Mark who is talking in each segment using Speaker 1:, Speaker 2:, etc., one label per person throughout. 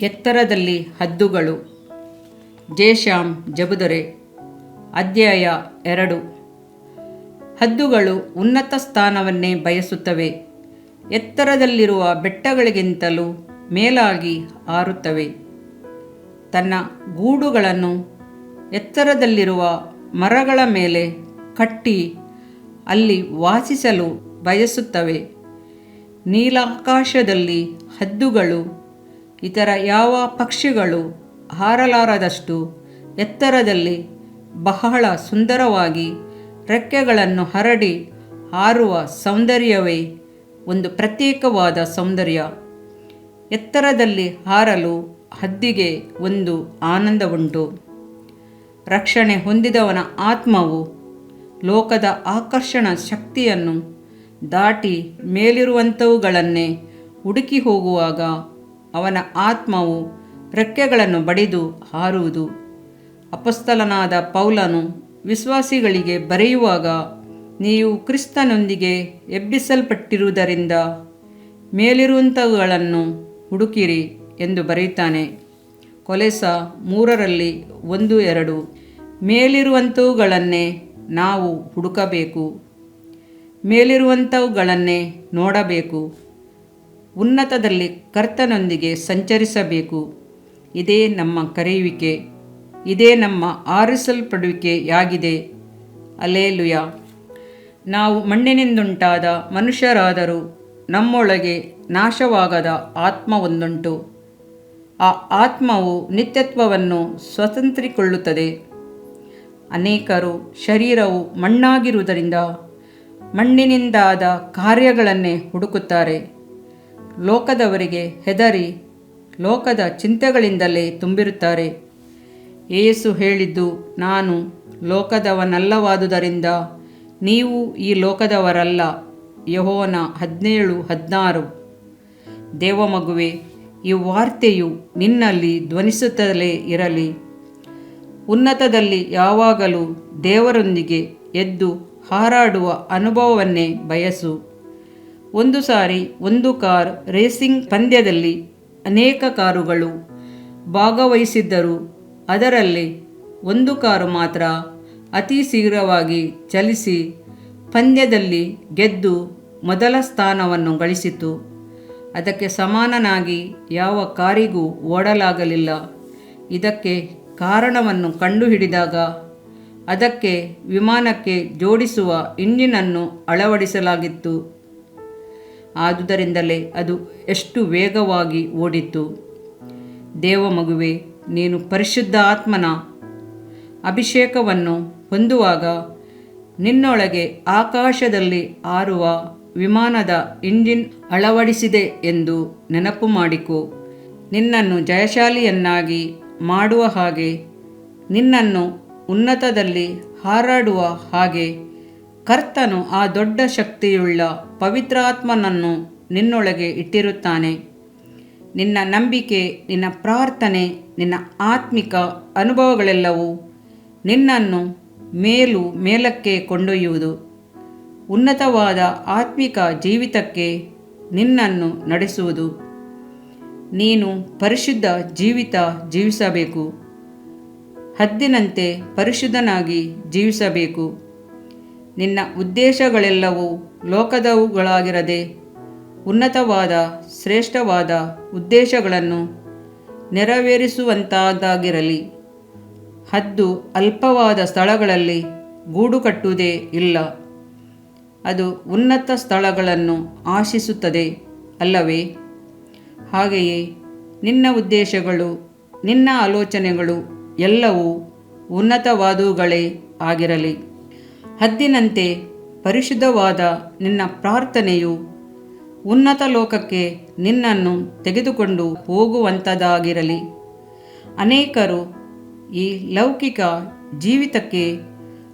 Speaker 1: ಎತ್ತರದಲ್ಲಿ ಹದ್ದುಗಳು. ಜೇಶ್ಯಾಮ್ ಜಬುದರೆ, ಅಧ್ಯಾಯ ಎರಡು. ಹದ್ದುಗಳು ಉನ್ನತ ಸ್ಥಾನವನ್ನೇ ಬಯಸುತ್ತವೆ. ಎತ್ತರದಲ್ಲಿರುವ ಬೆಟ್ಟಗಳಿಗಿಂತಲೂ ಮೇಲಾಗಿ ಹಾರುತ್ತವೆ ತನ್ನ ಗೂಡುಗಳನ್ನು ಎತ್ತರದಲ್ಲಿರುವ ಮರಗಳ ಮೇಲೆ ಕಟ್ಟಿ ಅಲ್ಲಿ ವಾಸಿಸಲು ಬಯಸುತ್ತವೆ. ನೀಲಾಕಾಶದಲ್ಲಿ ಹದ್ದುಗಳು ಇತರ ಯಾವ ಪಕ್ಷಿಗಳು ಹಾರಲಾರದಷ್ಟು ಎತ್ತರದಲ್ಲಿ ಬಹಳ ಸುಂದರವಾಗಿ ರೆಕ್ಕೆಗಳನ್ನು ಹರಡಿ ಹಾರುವ ಸೌಂದರ್ಯವೇ ಒಂದು ಪ್ರತ್ಯೇಕವಾದ ಸೌಂದರ್ಯ. ಎತ್ತರದಲ್ಲಿ ಹಾರಲು ಹದ್ದಿಗೆ ಒಂದು ಆನಂದವುಂಟು. ರಕ್ಷಣೆ ಹೊಂದಿದವನ ಆತ್ಮವು ಲೋಕದ ಆಕರ್ಷಣ ಶಕ್ತಿಯನ್ನು ದಾಟಿ ಮೇಲಿರುವಂಥವುಗಳನ್ನೇ ಹುಡುಕಿ ಹೋಗುವಾಗ ಅವನ ಆತ್ಮವು ರೆಕ್ಕೆಗಳನ್ನು ಬಡಿದು ಹಾರುವುದು. ಅಪಸ್ತಲನಾದ ಪೌಲನು ವಿಶ್ವಾಸಿಗಳಿಗೆ ಬರೆಯುವಾಗ, ನೀವು ಕ್ರಿಸ್ತನೊಂದಿಗೆ ಎಬ್ಬಿಸಲ್ಪಟ್ಟಿರುವುದರಿಂದ ಮೇಲಿರುವಂಥವುಗಳನ್ನು ಹುಡುಕಿರಿ ಎಂದು ಬರೆಯುತ್ತಾನೆ. ಕೊಲೆಸ ಮೂರರಲ್ಲಿ ಒಂದು, ಎರಡು ಮೇಲಿರುವಂಥವುಗಳನ್ನೇ ನಾವು ಹುಡುಕಬೇಕು ಮೇಲಿರುವಂಥವುಗಳನ್ನೇ ನೋಡಬೇಕು ಉನ್ನತದಲ್ಲಿ ಕರ್ತನೊಂದಿಗೆ ಸಂಚರಿಸಬೇಕು. ಇದೇ ನಮ್ಮ ಕರೆಯುವಿಕೆ. ಇದೇ ನಮ್ಮ ಆರಿಸಲ್ಪಡುವಿಕೆಯಾಗಿದೆ. ಅಲೇಲುಯ ನಾವು ಮಣ್ಣಿನಿಂದುಂಟಾದ ಮನುಷ್ಯರಾದರೂ ನಮ್ಮೊಳಗೆ ನಾಶವಾಗದ ಆತ್ಮ ಒಂದುಂಟು ಆ ಆತ್ಮವು ನಿತ್ಯತ್ವವನ್ನು ಸ್ವತಂತ್ರಿಕೊಳ್ಳುತ್ತದೆ. ಅನೇಕರು ಶರೀರವು ಮಣ್ಣಾಗಿರುವುದರಿಂದ ಮಣ್ಣಿನಿಂದಾದ ಕಾರ್ಯಗಳನ್ನೇ ಹುಡುಕುತ್ತಾರೆ. ಲೋಕದವರಿಗೆ ಹೆದರಿ ಲೋಕದ ಚಿಂತೆಗಳಿಂದಲೇ ತುಂಬಿರುತ್ತಾರೆ. ಏಸು ಹೇಳಿದ್ದು, ನಾನು ಲೋಕದವನಲ್ಲವಾದುದರಿಂದ ನೀವು ಈ ಲೋಕದವರಲ್ಲ. ಯಹೋನ ಹದಿನೇಳು, ಹದಿನಾರು. ದೇವಮಗುವೆ, ಈ ವಾರ್ತೆಯು ನಿನ್ನಲ್ಲಿ ಧ್ವನಿಸುತ್ತಲೇ ಇರಲಿ. ಉನ್ನತದಲ್ಲಿ ಯಾವಾಗಲೂ ದೇವರೊಂದಿಗೆ ಎದ್ದು ಹಾರಾಡುವ ಅನುಭವವನ್ನೇ ಬಯಸು. ಒಂದು ಸಾರಿ ಒಂದು ಕಾರ್ ರೇಸಿಂಗ್ ಪಂದ್ಯದಲ್ಲಿ ಅನೇಕ ಕಾರುಗಳು ಭಾಗವಹಿಸಿದ್ದರು. ಅದರಲ್ಲಿ ಒಂದು ಕಾರು ಮಾತ್ರ ಅತಿ ಶೀಘ್ರವಾಗಿ ಚಲಿಸಿ ಪಂದ್ಯದಲ್ಲಿ ಗೆದ್ದು ಮೊದಲ ಸ್ಥಾನವನ್ನು ಗಳಿಸಿತು ಅದಕ್ಕೆ ಸಮಾನನಾಗಿ ಯಾವ ಕಾರಿಗೂ ಓಡಲಾಗಲಿಲ್ಲ. ಇದಕ್ಕೆ ಕಾರಣವನ್ನು ಕಂಡುಹಿಡಿದಾಗ ಅದಕ್ಕೆ ವಿಮಾನಕ್ಕೆ ಜೋಡಿಸುವ ಇಂಜಿನನ್ನು ಅಳವಡಿಸಲಾಗಿತ್ತು. ಆದುದರಿಂದಲೇ ಅದು ಎಷ್ಟು ವೇಗವಾಗಿ ಓಡಿತು ದೇವಮಗುವೆ ನೀನು ಪರಿಶುದ್ಧ ಆತ್ಮನ ಅಭಿಷೇಕವನ್ನು ಹೊಂದುವಾಗ ನಿನ್ನೊಳಗೆ ಆಕಾಶದಲ್ಲಿ ಆರುವ ವಿಮಾನದ ಇಂಜಿನ್ ಅಳವಡಿಸಿದೆ ಎಂದು ನೆನಪು ಮಾಡಿಕೊ. ನಿನ್ನನ್ನು ಜಯಶಾಲಿಯನ್ನಾಗಿ ಮಾಡುವ ಹಾಗೆ, ನಿನ್ನನ್ನು ಉನ್ನತದಲ್ಲಿ ಹಾರಾಡುವ ಹಾಗೆ ಕರ್ತನು ಆ ದೊಡ್ಡ ಶಕ್ತಿಯುಳ್ಳ ಪವಿತ್ರಾತ್ಮನನ್ನು ನಿನ್ನೊಳಗೆ ಇಟ್ಟಿರುತ್ತಾನೆ. ನಿನ್ನ ನಂಬಿಕೆ, ನಿನ್ನ ಪ್ರಾರ್ಥನೆ, ನಿನ್ನ ಆತ್ಮಿಕ ಅನುಭವಗಳೆಲ್ಲವೂ ನಿನ್ನನ್ನು ಮೇಲು ಮೇಲಕ್ಕೆ ಕೊಂಡೊಯ್ಯುವುದು. ಉನ್ನತವಾದ ಆತ್ಮಿಕ ಜೀವಿತಕ್ಕೆ ನಿನ್ನನ್ನು ನಡೆಸುವುದು. ನೀನು ಪರಿಶುದ್ಧ ಜೀವಿತ ಜೀವಿಸಬೇಕು. ಹದ್ದಿನಂತೆ ಪರಿಶುದ್ಧನಾಗಿ ಜೀವಿಸಬೇಕು. ನಿನ್ನ ಉದ್ದೇಶಗಳೆಲ್ಲವೂ ಲೋಕದವುಗಳಾಗಿರದೆ ಉನ್ನತವಾದ, ಶ್ರೇಷ್ಠವಾದ ಉದ್ದೇಶಗಳನ್ನು ನೆರವೇರಿಸುವಂತಾದಾಗಿರಲಿ. ಹದ್ದು ಅಲ್ಪವಾದ ಸ್ಥಳಗಳಲ್ಲಿ ಗೂಡು ಕಟ್ಟುವುದೇ ಇಲ್ಲ. ಅದು ಉನ್ನತ ಸ್ಥಳಗಳನ್ನು ಆಶಿಸುತ್ತದೆ ಅಲ್ಲವೇ? ಹಾಗೆಯೇ ನಿನ್ನ ಉದ್ದೇಶಗಳು, ನಿನ್ನ ಆಲೋಚನೆಗಳು ಎಲ್ಲವೂ ಉನ್ನತವಾದವುಗಳೇ ಆಗಿರಲಿ. ಹದ್ದಿನಂತೆ ಪರಿಶುದ್ಧವಾದ ನಿನ್ನ ಪ್ರಾರ್ಥನೆಯು ಉನ್ನತ ಲೋಕಕ್ಕೆ ನಿನ್ನನ್ನು ತೆಗೆದುಕೊಂಡು ಹೋಗುವಂಥದ್ದಾಗಿರಲಿ. ಅನೇಕರು ಈ ಲೌಕಿಕ ಜೀವಿತಕ್ಕೆ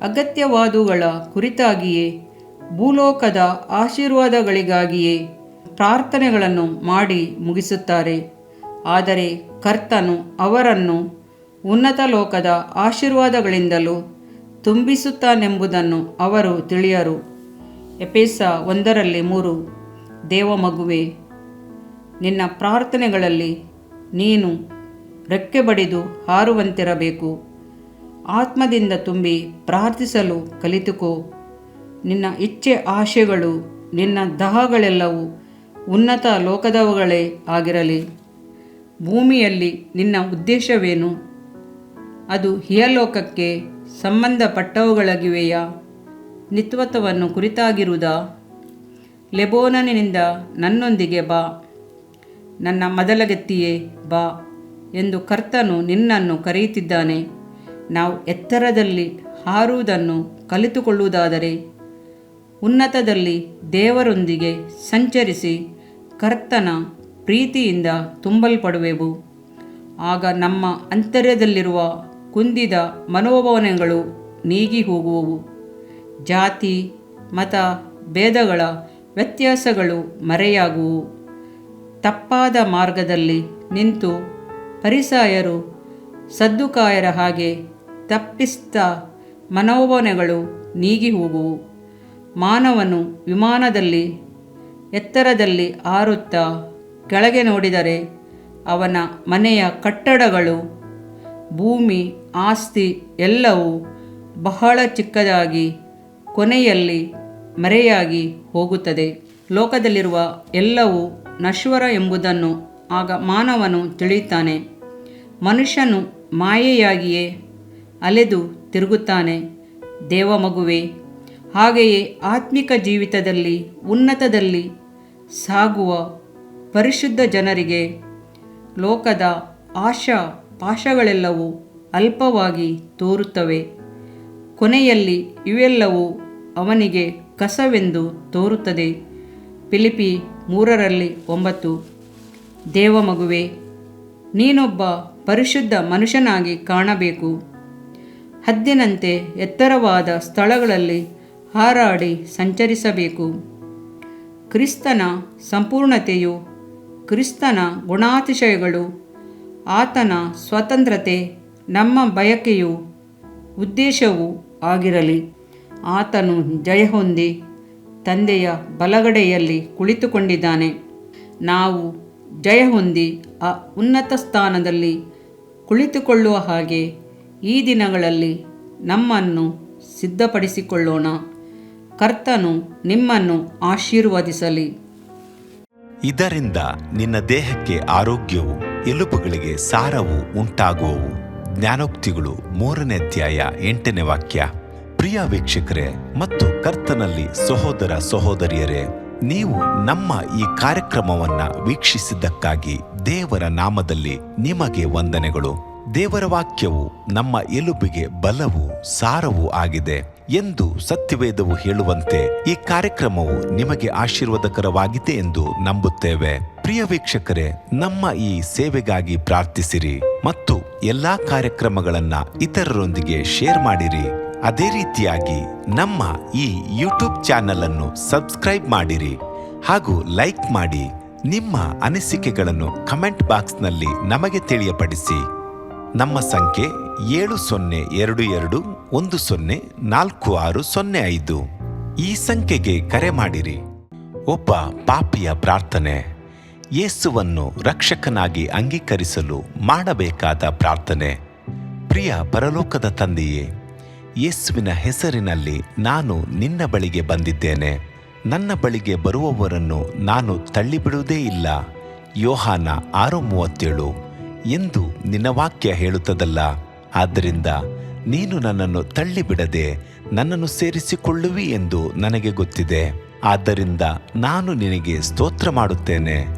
Speaker 1: ಅಗತ್ಯವಾದುಗಳ ಕುರಿತಾಗಿಯೇ ಭೂಲೋಕದ ಆಶೀರ್ವಾದಗಳಿಗಾಗಿಯೇ ಪ್ರಾರ್ಥನೆಗಳನ್ನು ಮಾಡಿ ಮುಗಿಸುತ್ತಾರೆ. ಆದರೆ ಕರ್ತನು ಅವರನ್ನು ಉನ್ನತ ಲೋಕದ ಆಶೀರ್ವಾದಗಳಿಂದಲೂ ತುಂಬಿಸುತ್ತಾನೆಂಬುದನ್ನು ಅವರು ತಿಳಿಯರು. ಎಪೇಸ ಒಂದರಲ್ಲಿ ಮೂರು, ದೇವ ಮಗುವೆ, ನಿನ್ನ ಪ್ರಾರ್ಥನೆಗಳಲ್ಲಿ ನೀನು ರೆಕ್ಕೆ ಬಡಿದು ಹಾರುವಂತಿರಬೇಕು. ಆತ್ಮದಿಂದ ತುಂಬಿ ಪ್ರಾರ್ಥಿಸಲು ಕಲಿತುಕೋ. ನಿನ್ನ ಇಚ್ಛೆ ಆಶೆಗಳು, ನಿನ್ನ ದಹಗಳೆಲ್ಲವೂ ಉನ್ನತ ಲೋಕದವುಗಳೇ ಆಗಿರಲಿ. ಭೂಮಿಯಲ್ಲಿ ನಿನ್ನ ಉದ್ದೇಶವೇನು? ಅದು ಹಿಯಲೋಕಕ್ಕೆ ಸಂಬಂಧಪಟ್ಟವುಗಳಾಗಿವೆಯಾ? ನಿತ್ವತ್ವವನ್ನು ಕುರಿತಾಗಿರುವುದಾ? ಲೆಬೋನನಿನಿಂದ ನನ್ನೊಂದಿಗೆ ಬಾ. ನನ್ನ ಮೊದಲಗೆತ್ತಿಯೇ ಬಾ ಎಂದು ಕರ್ತನು ನಿನ್ನನ್ನು ಕರೆಯುತ್ತಿದ್ದಾನೆ. ನಾವು ಎತ್ತರದಲ್ಲಿ ಹಾರುವುದನ್ನು ಕಲಿತುಕೊಳ್ಳುವುದಾದರೆ, ಉನ್ನತದಲ್ಲಿ ದೇವರೊಂದಿಗೆ ಸಂಚರಿಸಿ ಕರ್ತನ ಪ್ರೀತಿಯಿಂದ ತುಂಬಲ್ಪಡುವೆವು. ಆಗ ನಮ್ಮ ಅಂತರ್ಯದಲ್ಲಿರುವ ಕುಂದಿದ ಮನೋಭಾವನೆಗಳು ನೀಗಿ ಹೋಗುವವು. ಜಾತಿ, ಮತ, ಭೇದಗಳ ವ್ಯತ್ಯಾಸಗಳು ಮರೆಯಾಗುವು. ತಪ್ಪಾದ ಮಾರ್ಗದಲ್ಲಿ ನಿಂತು ಪರಿಸಾಯರು ಸದ್ದುಕಾಯರ ಹಾಗೆ ತಪ್ಪಿಸ್ತ ಮನೋಭಾವನೆಗಳು ನೀಗಿ ಹೋಗುವು. ಮಾನವನು ವಿಮಾನದಲ್ಲಿ, ಎತ್ತರದಲ್ಲಿ ಹಾರುತ್ತಾ ಕೆಳಗೆ ನೋಡಿದರೆ ಅವನ ಮನೆಯ ಕಟ್ಟಡಗಳು ಭೂಮಿ, ಆಸ್ತಿ ಎಲ್ಲವೂ ಬಹಳ ಚಿಕ್ಕದಾಗಿ ಕೊನೆಯಲ್ಲಿ ಮರೆಯಾಗಿ ಹೋಗುತ್ತದೆ. ಲೋಕದಲ್ಲಿರುವ ಎಲ್ಲವೂ ನಶ್ವರ ಎಂಬುದನ್ನು ಆಗ ಮಾನವನು ತಿಳಿಯುತ್ತಾನೆ. ಮನುಷ್ಯನು ಮಾಯೆಯಾಗಿಯೇ ಅಲೆದು ತಿರುಗುತ್ತಾನೆ. ದೇವ ಮಗುವೆ ಹಾಗೆಯೇ ಆತ್ಮಿಕ ಜೀವಿತದಲ್ಲಿ, ಉನ್ನತದಲ್ಲಿ ಸಾಗುವ ಪರಿಶುದ್ಧ ಜನರಿಗೆ ಲೋಕದ ಆಶಾ ಪಾಶಗಳೆಲ್ಲವೂ ಅಲ್ಪವಾಗಿ ತೋರುತ್ತವೆ. ಕೊನೆಯಲ್ಲಿ ಇವೆಲ್ಲವೂ ಅವನಿಗೆ ಕಸವೆಂದು ತೋರುತ್ತದೆ. ಫಿಲಿಪಿ ಮೂರರಲ್ಲಿ ಒಂಬತ್ತು. ದೇವಮಗುವೆ ನೀನೊಬ್ಬ ಪರಿಶುದ್ಧ ಮನುಷ್ಯನಾಗಿ ಕಾಣಬೇಕು. ಹದ್ದಿನಂತೆ ಎತ್ತರವಾದ ಸ್ಥಳಗಳಲ್ಲಿ ಹಾರಾಡಿ ಸಂಚರಿಸಬೇಕು. ಕ್ರಿಸ್ತನ ಸಂಪೂರ್ಣತೆಯು ಕ್ರಿಸ್ತನ ಗುಣಾತಿಶಯಗಳು ಆತನ ಸ್ವತಂತ್ರತೆ ನಮ್ಮ ಬಯಕೆಯು ಉದ್ದೇಶವೂ ಆಗಿರಲಿ. ಆತನು ಜಯ ಹೊಂದಿ ತಂದೆಯ ಬಲಗಡೆಯಲ್ಲಿ ಕುಳಿತುಕೊಂಡಿದ್ದಾನೆ. ನಾವು ಜಯ ಹೊಂದಿ ಆ ಉನ್ನತ ಸ್ಥಾನದಲ್ಲಿ ಕುಳಿತುಕೊಳ್ಳುವ ಹಾಗೆ ಈ ದಿನಗಳಲ್ಲಿ ನಮ್ಮನ್ನು ಸಿದ್ಧಪಡಿಸಿಕೊಳ್ಳೋಣ. ಕರ್ತನು ನಿಮ್ಮನ್ನು ಆಶೀರ್ವದಿಸಲಿ.
Speaker 2: ಇದರಿಂದ ನಿನ್ನ ದೇಹಕ್ಕೆ ಆರೋಗ್ಯವು ಎಲುಬುಗಳಿಗೆ ಸಾರವು ಉಂಟಾಗುವವು. ಜ್ಞಾನೋಕ್ತಿಗಳು ಮೂರನೇ ಅಧ್ಯಾಯ ಎಂಟನೇ ವಾಕ್ಯ. ಪ್ರಿಯ ವೀಕ್ಷಕರೇ ಮತ್ತು ಕರ್ತನಲ್ಲಿ ಸಹೋದರ ಸಹೋದರಿಯರೇ, ನೀವು ನಮ್ಮ ಈ ಕಾರ್ಯಕ್ರಮವನ್ನ ವೀಕ್ಷಿಸಿದ್ದಕ್ಕಾಗಿ ದೇವರ ನಾಮದಲ್ಲಿ ನಿಮಗೆ ವಂದನೆಗಳು. ದೇವರ ವಾಕ್ಯವು ನಮ್ಮ ಎಲುಬಿಗೆ ಬಲವು ಸಾರವು ಆಗಿದೆ ಎಂದು ಸತ್ಯವೇದವು ಹೇಳುವಂತೆ ಈ ಕಾರ್ಯಕ್ರಮವು ನಿಮಗೆ ಆಶೀರ್ವಾದಕರವಾಗಿದೆ ಎಂದು ನಂಬುತ್ತೇವೆ. ಪ್ರಿಯ ವೀಕ್ಷಕರೇ, ನಮ್ಮ ಈ ಸೇವೆಗಾಗಿ ಪ್ರಾರ್ಥಿಸಿರಿ ಮತ್ತು ಎಲ್ಲಾ ಕಾರ್ಯಕ್ರಮಗಳನ್ನ ಇತರರೊಂದಿಗೆ ಶೇರ್ ಮಾಡಿರಿ. ಅದೇ ರೀತಿಯಾಗಿ ನಮ್ಮ ಈ ಯೂಟ್ಯೂಬ್ ಚಾನೆಲ್ ಅನ್ನು ಸಬ್ಸ್ಕ್ರೈಬ್ ಮಾಡಿರಿ. ಹಾಗೂ ಲೈಕ್ ಮಾಡಿ, ನಿಮ್ಮ ಅನಿಸಿಕೆಗಳನ್ನು ಕಮೆಂಟ್ ಬಾಕ್ಸ್ನಲ್ಲಿ ನಮಗೆ ತಿಳಿಯಪಡಿಸಿ. ನಮ್ಮ ಸಂಖ್ಯೆ ಏಳು ಸೊನ್ನೆ ಎರಡು ಎರಡು ಒಂದು ಸೊನ್ನೆ ನಾಲ್ಕು ಆರು ಸೊನ್ನೆ ಐದು. ಈ ಸಂಖ್ಯೆಗೆ ಕರೆ ಮಾಡಿರಿ. ಒಬ್ಬ ಪಾಪಿಯ ಪ್ರಾರ್ಥನೆ. ಯೇಸುವನ್ನು ರಕ್ಷಕನಾಗಿ ಅಂಗೀಕರಿಸಲು ಮಾಡಬೇಕಾದ ಪ್ರಾರ್ಥನೆ. ಪ್ರಿಯ ಪರಲೋಕದ ತಂದೆಯೇ, ಯೇಸುವಿನ ಹೆಸರಿನಲ್ಲಿ ನಾನು ನಿನ್ನ ಬಳಿಗೆ ಬಂದಿದ್ದೇನೆ. ನನ್ನ ಬಳಿಗೆ ಬರುವವರನ್ನು ನಾನು ತಳ್ಳಿಬಿಡುವುದೇ ಇಲ್ಲ. ಯೋಹಾನ ಆರು ಮೂವತ್ತೇಳು ಎಂದು ನಿನ್ನ ವಾಕ್ಯ ಹೇಳುತ್ತದಲ್ಲ. ಆದ್ದರಿಂದ ನೀನು ನನ್ನನ್ನು ತಳ್ಳಿಬಿಡದೆ ನನ್ನನ್ನು ಸೇರಿಸಿಕೊಳ್ಳುವಿ ಎಂದು ನನಗೆ ಗೊತ್ತಿದೆ. ಆದ್ದರಿಂದ ನಾನು ನಿನಗೆ ಸ್ತೋತ್ರ ಮಾಡುತ್ತೇನೆ.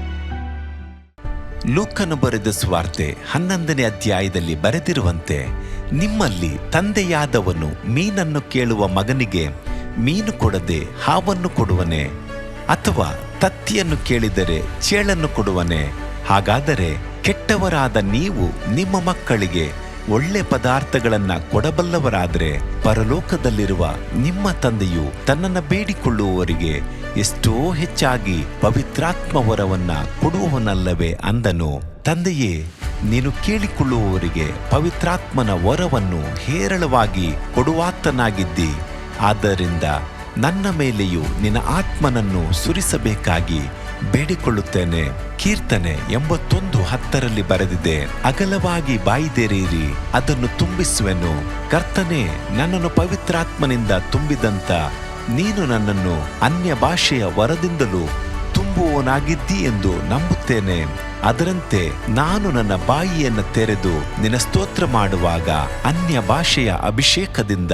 Speaker 2: ಲೂಕನು ಬರೆದ ಸ್ವಾರ್ತೆ ಹನ್ನೊಂದನೇ ಅಧ್ಯಾಯದಲ್ಲಿ ಬರೆದಿರುವಂತೆ, ನಿಮ್ಮಲ್ಲಿ ತಂದೆಯಾದವನು ಮೀನನ್ನು ಕೇಳುವ ಮಗನಿಗೆ ಮೀನು ಕೊಡದೆ ಹಾವನ್ನು ಕೊಡುವನೆ, ಅಥವಾ ತತ್ತಿಯನ್ನು ಕೇಳಿದರೆ ಚೇಳನ್ನು ಕೊಡುವನೆ, ಹಾಗಾದರೆ ಕೆಟ್ಟವರಾದ ನೀವು ನಿಮ್ಮ ಮಕ್ಕಳಿಗೆ ಒಳ್ಳೆ ಪದಾರ್ಥಗಳನ್ನು ಕೊಡಬಲ್ಲವರಾದರೆ, ಪರಲೋಕದಲ್ಲಿರುವ ನಿಮ್ಮ ತಂದೆಯು ತನ್ನನ್ನು ಬೇಡಿಕೊಳ್ಳುವವರಿಗೆ ಎಷ್ಟೋ ಹೆಚ್ಚಾಗಿ ಪವಿತ್ರಾತ್ಮ ವರವನ್ನ ಕೊಡುವವನಲ್ಲವೇ ಅಂದನು. ತಂದೆಯೇ, ನೀನು ಕೇಳಿಕೊಳ್ಳುವವರಿಗೆ ಪವಿತ್ರಾತ್ಮನ ವರವನ್ನು ಹೇರಳವಾಗಿ ಕೊಡುವಾತನಾಗಿದ್ದಿ. ಆದ್ದರಿಂದ ನನ್ನ ಮೇಲೆಯೂ ನಿನ್ನ ಆತ್ಮನನ್ನು ಸುರಿಸಬೇಕಾಗಿ ಬೇಡಿಕೊಳ್ಳುತ್ತೇನೆ. ಕೀರ್ತನೆ ಎಂಬತ್ತೊಂದು ಹತ್ತರಲ್ಲಿ ಬರೆದಿದೆ, ಅಗಲವಾಗಿ ಬಾಯಿದೆರೀರಿ ಅದನ್ನು ತುಂಬಿಸುವೆನು. ಕರ್ತನೆ, ನನ್ನನ್ನು ಪವಿತ್ರಾತ್ಮನಿಂದ ತುಂಬಿದಂತ ನೀನು ನನ್ನನ್ನು ಅನ್ಯ ಭಾಷೆಯ ವರದಿಂದಲೂ ತುಂಬುವವನಾಗಿದ್ದಿ ಎಂದು ನಂಬುತ್ತೇನೆ. ಅದರಂತೆ ನಾನು ನನ್ನ ಬಾಯಿಯನ್ನು ತೆರೆದು ನಿನ್ನ ಸ್ತೋತ್ರ ಮಾಡುವಾಗ ಅನ್ಯ ಭಾಷೆಯ ಅಭಿಷೇಕದಿಂದ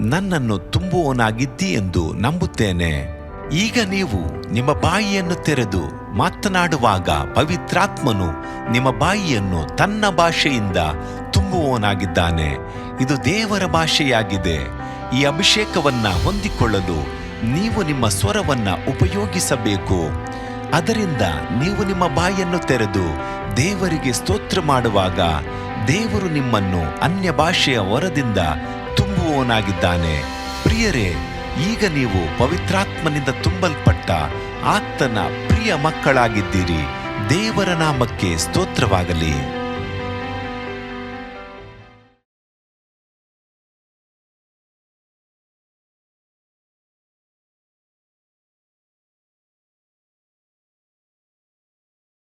Speaker 2: ನನ್ನನ್ನು ತುಂಬುವವನಾಗಿದ್ದಿ ಎಂದು ನಂಬುತ್ತೇನೆ. ಈಗ ನೀವು ನಿಮ್ಮ ಬಾಯಿಯನ್ನು ತೆರೆದು ಮಾತನಾಡುವಾಗ ಪವಿತ್ರಾತ್ಮನು ನಿಮ್ಮ ಬಾಯಿಯನ್ನು ತನ್ನ ಭಾಷೆಯಿಂದ ತುಂಬುವವನಾಗಿದ್ದಾನೆ. ಇದು ದೇವರ ಭಾಷೆಯಾಗಿದೆ. ಈ ಅಭಿಷೇಕವನ್ನ ಹೊಂದಿಕೊಳ್ಳಲು ನೀವು ನಿಮ್ಮ ಸ್ವರವನ್ನ ಉಪಯೋಗಿಸಬೇಕು. ಅದರಿಂದ ನೀವು ನಿಮ್ಮ ಬಾಯನ್ನು ತೆರೆದು ದೇವರಿಗೆ ಸ್ತೋತ್ರ ಮಾಡುವಾಗ ದೇವರು ನಿಮ್ಮನ್ನು ಅನ್ಯ ಭಾಷೆಯ ವರದಿಂದ ತುಂಬುವವನಾಗಿದ್ದಾನೆ. ಪ್ರಿಯರೇ, ಈಗ ನೀವು ಪವಿತ್ರಾತ್ಮನಿಂದ ತುಂಬಲ್ಪಟ್ಟ ಆತನ ಪ್ರಿಯ ಮಕ್ಕಳಾಗಿದ್ದೀರಿ. ದೇವರ ನಾಮಕ್ಕೆ ಸ್ತೋತ್ರವಾಗಲಿ.